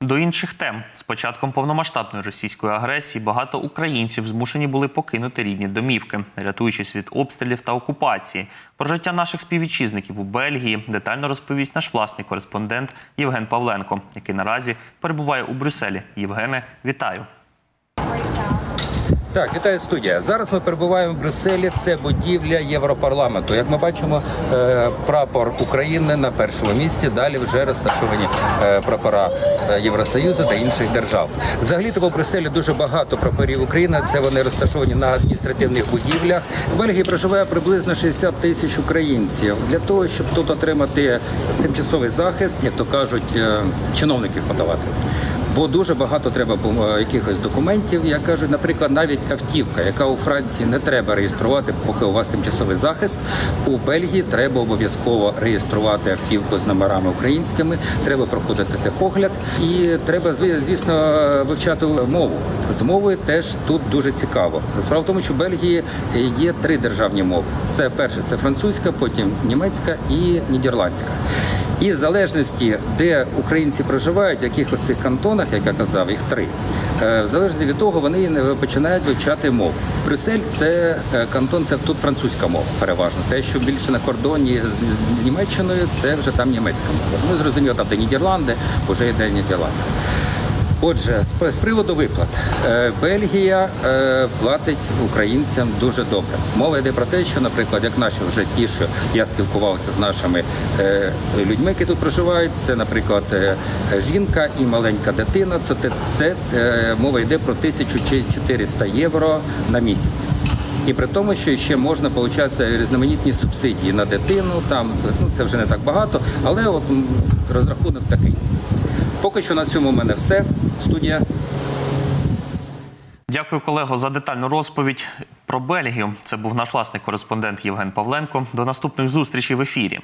До інших тем з початком повномасштабної російської агресії багато українців змушені були покинути рідні домівки, рятуючись від обстрілів та окупації. Про життя наших співвітчизників у Бельгії детально розповість наш власний кореспондент Євген Павленко, який наразі перебуває у Брюсселі. Євгене, вітаю. Так, вітаю студія. Зараз ми перебуваємо в Брюсселі. Це будівля Європарламенту. Як ми бачимо, е, прапор України на першому місці. Далі вже розташовані е, прапора е, Євросоюзу та інших держав. Взагалі то Брюсселі дуже багато прапорів України. Це вони розташовані на адміністративних будівлях. В Бельгії проживає приблизно 60 тисяч українців. Для того, щоб тут отримати тимчасовий захист, як то кажуть, чиновників подавати. Бо дуже багато треба якихось документів. Я кажу, наприклад, навіть автівка, яка у Франції не треба реєструвати, поки у вас тимчасовий захист. У Бельгії треба обов'язково реєструвати автівку з номерами українськими. Треба проходити техогляд, і треба звісно вивчати мову. З мовою теж тут дуже цікаво. Справа в тому, що в Бельгії є три державні мови: це перше, це французька, потім німецька і нідерландська. І в залежності, де українці проживають, в яких оцих кантонах, як я казав, їх три. е, В залежності від того, вони починають вивчати мову. Брюссель це е, кантон, це тут французька мова, переважно. Те, що більше на кордоні з Німеччиною, це вже там німецька мова. Ну зрозуміло, там де Нідерланди, вже йде нідерландська. Отже, з приводу виплат, Е, Бельгія е, платить українцям дуже добре. Мова йде про те, що, наприклад, як наші вже ті, що я спілкувався з нашими е, людьми, які тут проживають, це, наприклад, жінка і маленька дитина. Це, це мова йде про 1400 євро на місяць. І при тому, що ще можна отримати різноманітні субсидії на дитину, там ну це вже не так багато, але от розрахунок такий. Поки що на цьому в мене все. Студія. Дякую, колего, за детальну розповідь про Бельгію. Це був наш власний кореспондент Євген Павленко. До наступних зустрічей в ефірі.